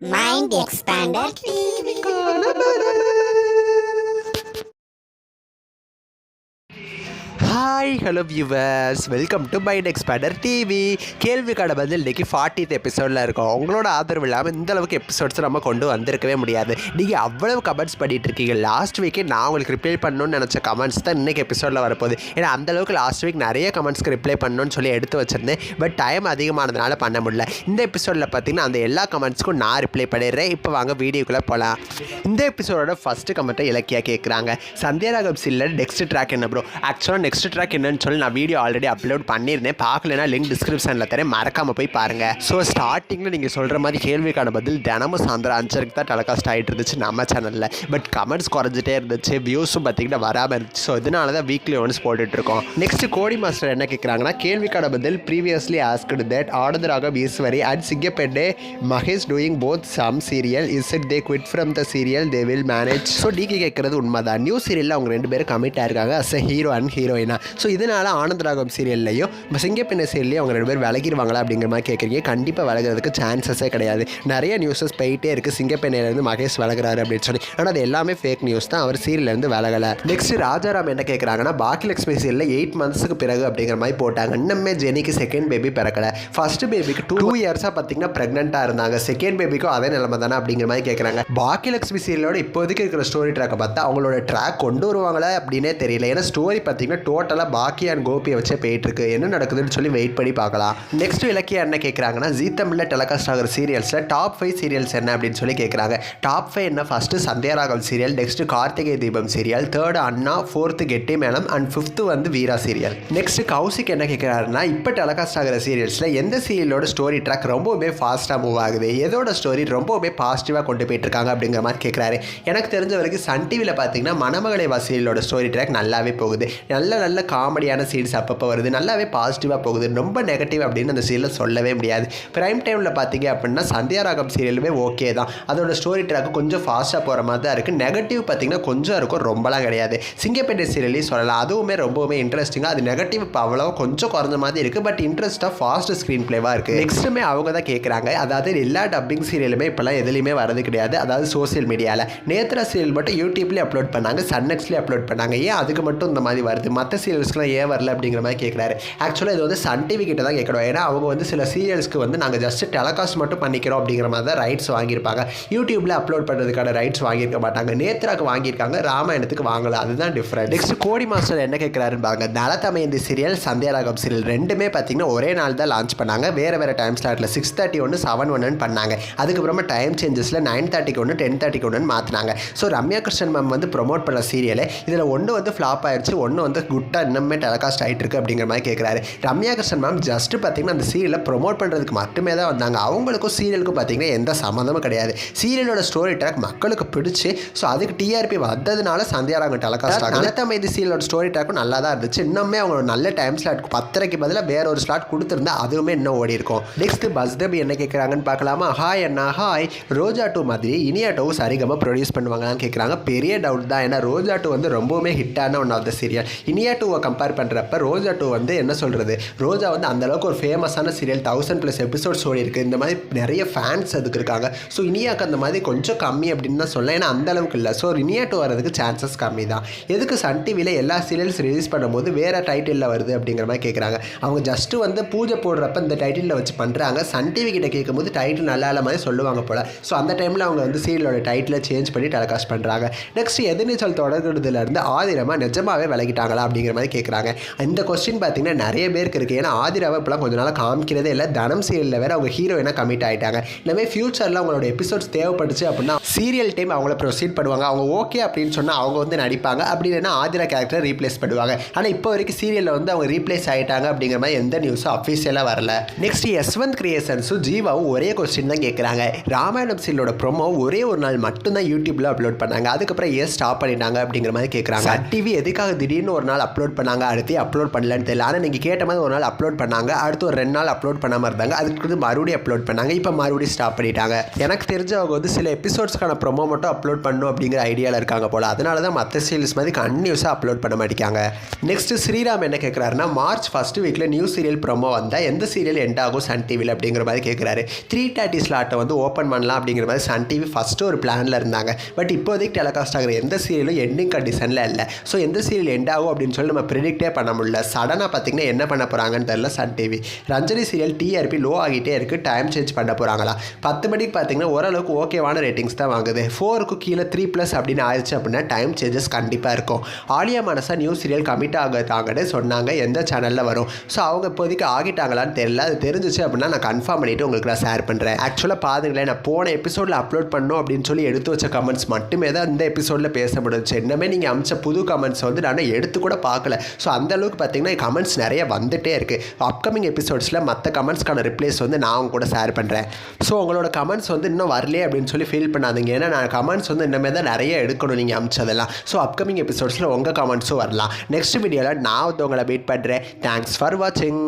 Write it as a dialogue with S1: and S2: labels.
S1: Mind Expander TV.
S2: Hi hello viewers welcome to Mind Expander TV கேள்விக்கான பதில் இன்றைக்கி ஃபார்ட்டித் எபிசோடில் இருக்கோம். உங்களோட ஆதரவு இல்லாமல் இந்த அளவுக்கு எபிசோட்ஸ் நம்ம கொண்டு வந்திருக்கவே முடியாது. நீங்கள் அவ்வளவு கமெண்ட்ஸ் பண்ணிட்டு இருக்கீங்க. லாஸ்ட் வீக்கே நான் உங்களுக்கு ரிப்ளை பண்ணணும்னு நினச்ச கமெண்ட்ஸ் தான் இன்றைக்கி எபிசோடில் வரப்போகுது. ஏன்னா அந்த அளவுக்கு லாஸ்ட் வீக் நிறைய கமெண்ட்ஸ்க்கு ரிப்ளை பண்ணணும்னு சொல்லி எடுத்து வச்சிருந்தேன். பட் டைம் அதிகமானதுனால பண்ண முடியல. இந்த எபிசோடில் பார்த்தீங்கன்னா அந்த எல்லா கமெண்ட்ஸ்க்கும் நான் ரிப்ளை பண்ணிடுறேன். இப்போ வாங்க வீடியோக்குள்ளே போகலாம் இந்த எபிசோடோட ஃபஸ்ட்டு கமெண்ட்டை இலக்கியாக கேட்குறாங்க சந்தியாராகம் சில்லர் நெக்ஸ்ட் ட்ராக் என்ன ப்ரோ ஆக்சுவலாக நெக்ஸ்ட் ட்ராக் என்னன்னு சொல்லி நான் வீடியோ ஆல்ரெடி அப்லோட் பண்ணியிருந்தேன். பார்க்கலனா லிங்க் டிஸ்கிரிப்ஷனில் தரேன். மறக்காமல் போய் பாருங்கள் ஸோ ஸ்டார்டிங்கில் நீங்கள் சொல்கிற மாதிரி கேள்விக்கான பதில் தினமும் சாயந்தரம் அஞ்சருக்கு தான் டெலகாஸ்ட் ஆகிட்டு இருந்துச்சு நம்ம சேனலில் பட் கமெண்ட்ஸ் குறைஞ்சிட்டே இருந்துச்சு. வியூஸும் பார்த்தீங்கன்னா வராமல் இருந்துச்சு. ஸோ இதனால தான் வீக்லி ஒன்ஸ் போட்டுட்ருக்கோம் நெக்ஸ்ட் கோடி மாஸ்டர் என்ன கேட்குறாங்கன்னா கேள்விக்கான பதில் ப்ரீவியஸ்லி ஆஸ்கடு தட் ஆனந்தராக Eswari and சிங்கப்பெண்டே Mahesh doing both some serial is it they quit from the serial they will manage so DK கேட்குறது உண்மைதான். நியூ சீரியலில் அவங்க ரெண்டு பேரும் கமிட் ஆயிருக்காங்க. அஸ் அ ஹீரோ அண்ட் ஹீரோயினா ஸோ இதனால ஆனந்த் ராகம் சீரியல்லையும் சிங்கப்பெண்ணை சீரியல்லையும் அவங்க ரெண்டு பேர் விலகிடுவாங்களா அப்படிங்கிற மாதிரி கேட்குறீங்க. கண்டிப்பாக விலகிறதுக்கு சான்சஸே கிடையாது. நிறைய நியூஸஸ் போயிட்டே இருக்குது சிங்கப்பெண்ணையிலேருந்து மகேஷ் விலகிறாரு அப்படின்னு சொல்லி. ஆனால் அது எல்லாமே ஃபேக் நியூஸ் தான். அவர் சீரியல்லேருந்து விலகலை. நெக்ஸ்ட் ராஜாராம் என்ன கேட்குறாங்கன்னா பாக்கியலட்சுமி சீரியலில் எயிட் மந்த்ஸுக்கு பிறகு அப்படிங்கிற மாதிரி போட்டாங்க. இன்னுமே ஜெனிக்கு செகண்ட் பேபி பிறக்கலை. ஃபர்ஸ்ட் பேபிக்கு டூ இயர்ஸாக பார்த்தீங்கன்னா ப்ரெக்னெண்ட்டாக இருந்தாங்க. செகண்ட் பேபிக்கும் அதே நிலைமை தானே அப்படிங்கிற மாதிரி கேட்குறாங்க. பாக்கியலட்சுமி சீரியலோட இப்போதைக்கு இருக்கிற ஸ்டோரி ட்ராக்கை பார்த்தா அவங்களோட ட்ராக் கொண்டு வருவாங்களா அப்படின்னே தெரியல. ஏன்னா ஸ்டோரி பார்த்தீங்கன்னா டோட்டலாக பாக்கி அண்ட் கோபியை வச்சே போயிட்டு இருக்கு என்ன நடக்குதுன்னு சொல்லி வெயிட் பண்ணி பார்க்கலாம். நெக்ஸ்ட் இலக்கியம் என்ன கேட்குறாங்கன்னா ஜீ தமிழில் டெலகாஸ்ட் ஆகிற சீரியல்ஸில் டாப் ஃபைவ் சீரியல்ஸ் என்ன அப்படின்னு சொல்லி கேட்குறாங்க டாப் ஃபைவ் என்ன? First Sandhya Raagam serial next Karthigai Deepam serial third அண்ணா ஃபோர்த்து கெட்டி மேளம் அண்ட் ஃபிஃப்த்து வந்து வீரா சீரியல் நெக்ஸ்ட் கௌசிக் என்ன கேட்குறாருன்னா இப்போ டெலகாஸ்ட் ஆகிற சீரியல்ஸில் எந்த சீரியலோட ஸ்டோரி ட்ராக் ரொம்பவுமே ஃபாஸ்ட்டாக மூவ் ஆகுது? எதோட ஸ்டோரி ரொம்பவுமே பாசிட்டிவாக கொண்டு போயிட்டுருக்காங்க அப்படிங்கிற மாதிரி கேட்குறாரு எனக்கு தெரிஞ்ச வரைக்கும் சன் டிவியில் பார்த்தீங்கன்னா மணமகளை வாசியலோட ஸ்டோரி ட்ராக் நல்லாவே போகுது. நல்ல நல்ல காமெடியான சீன்ஸ் அப்பப்போ வருது. நல்லாவே பாசிட்டிவாக போகுது. ரொம்ப நெகட்டிவ் அப்படின்னு அந்த சீரியல் சொல்லவே முடியாது. ப்ரைம் டைமில் பார்த்தீங்க அப்படின்னா சந்தியாராகம் சீரியலுமே ஓகே தான். அதோட ஸ்டோரி ட்ராக் கொஞ்சம் ஃபாஸ்ட்டாக போகிற மாதிரி தான் இருக்குது நெகட்டிவ் பார்த்தீங்கன்னா கொஞ்சம் இருக்கும். ரொம்பலாம் கிடையாது. சிங்கப்பேட்டை சீரியலையும் சொல்லலாம். அதுவுமே ரொம்பவுமே இன்ட்ரெஸ்டிங்காக அது நெகட்டிவ் இப்போ அவ்வளோ கொஞ்சம் குறைஞ்ச மாதிரி இருக்குது பட் இன்ட்ரெஸ்ட்டாக ஃபாஸ்ட் ஸ்க்ரீன் ப்ளேவாக இருக்குது நெக்ஸ்ட்டுமே அவங்க தான் கேட்குறாங்க அதாவது எல்லா டப்பிங் சீரியலுமே இப்போலாம் எதுலையுமே வரது கிடையாது. அதாவது சோஷியல் மீடியாவில் நேத்ரா சீரியல் மட்டும் யூடியூப்லேயே அப்லோட் பண்ணாங்க. சன்னெக்ஸ்லேயே அப்லோட் பண்ணாங்க. ஏன் அதுக்கு மட்டும் இந்த மாதிரி வருது? மற்ற சீரியல்ஸ்க்குலாம் ஏன் வரல அப்படிங்கிற மாதிரி கேட்குறாரு ஆக்சுவலாக இது வந்து சன் டிவி கிட்ட தான் கேட்கணும். ஏன்னா அவங்க வந்து சில சீரியல்ஸ்க்கு வந்து நாங்கள் ஜஸ்ட் டெலகாஸ்ட் மட்டும் பண்ணிக்கிறோம் அப்படிங்கிற மாதிரி தான் ரைட்ஸ் வாங்கியிருப்பாங்க. யூடியூப்பில் அப்லோட் பண்ணுறதுக்கான ரைட்ஸ் வாங்கியிருக்க மாட்டாங்க. நேத்ராக்கு வாங்கியிருக்காங்க ராமாயணத்துக்கு வாங்கல. அதுதான் டிஃப்ரெண்ட் நெக்ஸ்ட் கோடி மாஸ்டர் என்ன கேட்குறாருன்னு பாருங்க. நலத்தமையந்தி சீரியல் சந்தியாராகம் சீரியல் ரெண்டுமே பார்த்தீங்கன்னா ஒரே நாள் தான் லான்ச் பண்ணாங்க. வேறு வேறு டைம் ஸ்லாட்டில் சிக்ஸ் தேர்ட்டி ஒன்று செவன் ஒன்னு பண்ணாங்க. அதுக்கப்புறமா டைம் சேஞ்சஸில் நைன் தேர்ட்டிக்கு ஒன்று டென் தேர்ட்டிக்கு ஒன்று மாற்றினாங்க ஸோ ரம்யா கிருஷ்ணன் மேம் வந்து ப்ரொமோட் பண்ண சீரியல் இதில் ஒன்று வந்து ஃப்ளாப் ஆயிடுச்சு ஒன்று வந்து குட்டாக இன்னுமே டெலகாஸ்ட் ஆகிட்டு இருக்கு அப்படிங்கிற மாதிரி கேட்குறாரு ரம்யா கிருஷ்ணன் மேம் ஜஸ்ட் பார்த்தீங்கன்னா அந்த சீரியலை ப்ரொமோட் பண்ணுறதுக்கு மட்டுமே தான் வந்தாங்க. அவங்களுக்கும் சீரியலுக்கும் பார்த்தீங்கன்னா எந்த சம்மந்தமும் கிடையாது. சீரியலோட ஸ்டோரி ட்ராக் மக்களுக்கு பிடிச்சி ஸோ அதுக்கு டிஆர்பி வந்ததுனால சந்தியாராங்க டெலகாஸ்ட் ஆகும் அனத்தம் இது சீரியலோட ஸ்டோரி ட்ராக்கும் நல்லா தான் இருந்துச்சு. இன்னுமே அவங்களோட நல்ல டைம் ஸ்லாட் பத்தரைக்கு பதிலாக வேற ஒரு ஸ்லாட் கொடுத்துருந்தா அதுவுமே இன்னும் ஓடி இருக்கும். நெக்ஸ்ட் பஸ்தபி என்ன கேட்குறாங்கன்னு பார்க்கலாமா? ஹாய் அண்ணா ஹாய் ரோஜா டூ மாதிரி இனியா டூ சரிகமாக ப்ரொடியூஸ் பண்ணுவாங்களான்னு கேட்குறாங்க பெரிய டவுட் தான். ஏன்னா ரோஜா டூ வந்து ரொம்பவுமே ஹிட்டான one of the serial Iniya டூவை கம்பேர் பண்ணுறப்ப ரோஜா டூ வந்து என்ன சொல்கிறது ரோஜா வந்து அந்தளவுக்கு ஒரு ஃபேமஸான சீரியல் தௌசண்ட் ப்ளஸ் எபிசோட்ஸ் ஓடி இருக்குது இந்த மாதிரி நிறைய ஃபேன்ஸ் அதுக்கு இருக்காங்க. ஸோ இனியாக்கு அந்த மாதிரி கொஞ்சம் கம்மி அப்படின்னு தான் சொல்லலாம் ஏன்னா அந்த அளவுக்கு இல்லை. ஸோ இனியா டூ வரதுக்கு சான்சஸ் கம்மி தான். எதுக்கு சன் டிவியில் எல்லா சீரியல்ஸ் ரிலீஸ் பண்ணும்போது வேறு டைட்டிலில் வருது அப்படிங்கிற மாதிரி கேட்குறாங்க அவங்க ஜஸ்ட்டு வந்து பூஜை போடுறப்ப இந்த டைட்டிலில் வச்சு பண்ணுறாங்க சன் டிவி கிட்ட கேட்கும்போது டைட்டில் நல்லா இல்ல மாதிரி சொல்லுவாங்க போல். ஸோ அந்த டைமில் அவங்க வந்து சீரியலோட டைட்டிலை சேஞ்ச் பண்ணி டெலகாஸ்ட் பண்ணுறாங்க நெக்ஸ்ட் எதிர்நீச்சல் தொடர்கிறதுலேருந்து ஆதிரமாக நிஜமாகவே விலகிட்டாங்களா அப்படிங்கிற மாதிரி கேட்குறாங்க இந்த கொஸ்டின் பார்த்தீங்கன்னா நிறைய பேருக்கு இருக்குது ஏன்னா ஆதிராவை இப்போலாம் கொஞ்ச நாள் காமிக்கிறதே இல்லை. தனம் சீரியலில் வேறு அவங்க ஹீரோயினாக கமிட் ஆகிட்டாங்க இனிமே ஃபியூச்சரில் அவங்களோட எபிசோட்ஸ் தேவைப்பட்டுச்சு அப்படின்னா சீரியல் டைம் அவங்கள ப்ரொசீட் பண்ணுவாங்க. அவங்க ஓகே அப்படின்னு சொன்னால் அவங்க வந்து நடிப்பாங்க. அப்படி இல்லைன்னா ஆதிரா கேரக்டர் ரீப்ளேஸ் பண்ணுவாங்க. ஆனால் இப்போ வரைக்கும் சீரியலில் வந்து அவங்க ரீப்ளேஸ் ஆகிட்டாங்க அப்படிங்கிற மாதிரி எந்த நியூஸும் அஃபீஷியலாக வரல. நெக்ஸ்ட் யஸ்வந்த் கிரியேஷன்ஸும் ஜீவாவும் ஒரே கொஸ்டின் தான் கேட்குறாங்க ராமாயணம் சீரியலோட ப்ரோமோ ஒரே ஒரு நாள் மட்டும்தான் யூடியூப்பில் அப்லோட் பண்ணாங்க. அதுக்கப்புறம் ஏன் ஸ்டாப் பண்ணிட்டாங்க அப்படிங்கிற மாதிரி கேட்குறாங்க டிவி எதுக்காக திடீர்னு ஒரு நாள் அப்லோட் அப்லோட் பண்ணாங்க அடுத்து அப்லோட் பண்ணலன்னு தெரியல. ஆனால் நீங்கள் கேட்ட மாதிரி ஒரு நாள் அப்லோட் பண்ணாங்க அடுத்து ஒரு ரெண்டு நாள் அப்லோட் பண்ணாமல் இருந்தாங்க. அதுக்கு மறுபடியும் அப்லோட் பண்ணாங்க. இப்போ மறுபடியும் ஸ்டாப் பண்ணிட்டாங்க. எனக்கு தெரிஞ்சவங்க வந்து சில எபிசோட்ஸ்க்கான ப்ரொமோ மட்டும் அப்லோட் பண்ணணும் அப்படிங்கிற ஐடியாவில் இருக்காங்க போல். அதனால தான் மற்ற சீரியல்ஸ் மாதிரி கன்யூஸாக அப்லோட் பண்ண மாட்டேங்காங்க நெக்ஸ்ட் ஸ்ரீராம் என்ன கேட்குறாருன்னா மார்ச் ஃபஸ்ட்டு வீக்கில் நியூ சீரியல் ப்ரோமோ வந்தால் எந்த சீரியல் எண்ட் ஆகும் சன் டிவியில் அப்படிங்கிற மாதிரி கேட்குறாரு த்ரீ தேர்ட்டி ஸ்லாட்டை வந்து ஓப்பன் பண்ணலாம் அப்படிங்கிற மாதிரி சன் டிவி ஃபஸ்ட்டு ஒரு பிளானில் இருந்தாங்க. பட் இப்போதைக்கு டெலகாஸ்ட் ஆகிற எந்த சீரியலும் எண்டிங் கண்டிஷனில் இல்லை. ஸோ எந்த சீரியல் எண்ட் ஆகும் அப்படின்னு சொல்லி நம்ம ப்ரிடிக்டே பண்ண முடியல. சடனாக பார்த்தீங்கன்னா என்ன பண்ண போகிறாங்கன்னு தெரியல Sun TV Ranjani serial TRP low ஆகிட்டே இருக்குது டைம் சேஞ்ச் பண்ண போகிறாங்களா பத்து மணிக்கு பார்த்தீங்கன்னா ஓரளவுக்கு ஓகேவான ரேட்டிங்ஸ் தான் வாங்குது. ஃபோருக்கு கீழே த்ரீ ப்ளஸ் அப்படின்னு ஆயிடுச்சு அப்படின்னா டைம் சேஞ்சஸ் கண்டிப்பாக இருக்கும். ஆலியா மனசா நியூ சீரியல் கமிட் ஆகுதாங்கன்னு சொன்னாங்க. எந்த சேனலில் வரும்? ஸோ அவங்க இப்போதைக்கு ஆகிட்டாங்களான்னு தெரியல. அது தெரிஞ்சிச்சு அப்படின்னா நான் கன்ஃபார்ம் பண்ணிவிட்டு உங்களுக்கு நான் ஷேர் பண்ணுறேன் ஆக்சுவலாக பாருங்களேன் நான் போன எபிசோடில் அப்லோட் பண்ணோம் அப்படின்னு சொல்லி எடுத்து வச்ச கமெண்ட்ஸ் மட்டுமே தான் இந்த எபிசோடில் பேச முடிஞ்சு என்னமே நீங்கள் அமிச்ச புது கமெண்ட்ஸ் வந்து நான் எடுத்து கூட பார்க்கல. ஸோ அந்த அளவுக்கு பார்த்தீங்கன்னா கமெண்ட்ஸ் நிறைய வந்துகிட்டே இருக்குது அப்கமிங் எபிசோட்ஸில் மற்ற கமெண்ட்ஸ்க்கான ரிப்ளைஸ் வந்து நான் அவங்க கூட ஷேர் பண்ணுறேன் ஸோ உங்களோட கமெண்ட்ஸ் வந்து இன்னும் வரலையே அப்படின்னு சொல்லி ஃபீல் பண்ணாதீங்க. ஏன்னா நான் கமெண்ட்ஸ் வந்து இன்னமே தான் நிறைய எடுக்கணும் நீங்கள் அமிச்சதெல்லாம். ஸோ அப்கமிங் எபிசோட்ஸில் உங்கள் கமெண்ட்ஸும் வரலாம். நெக்ஸ்ட் வீடியோவில் நான் வந்து உங்களை வெயிட் பண்ணுறேன் தேங்க்ஸ் ஃபார் வாட்சிங்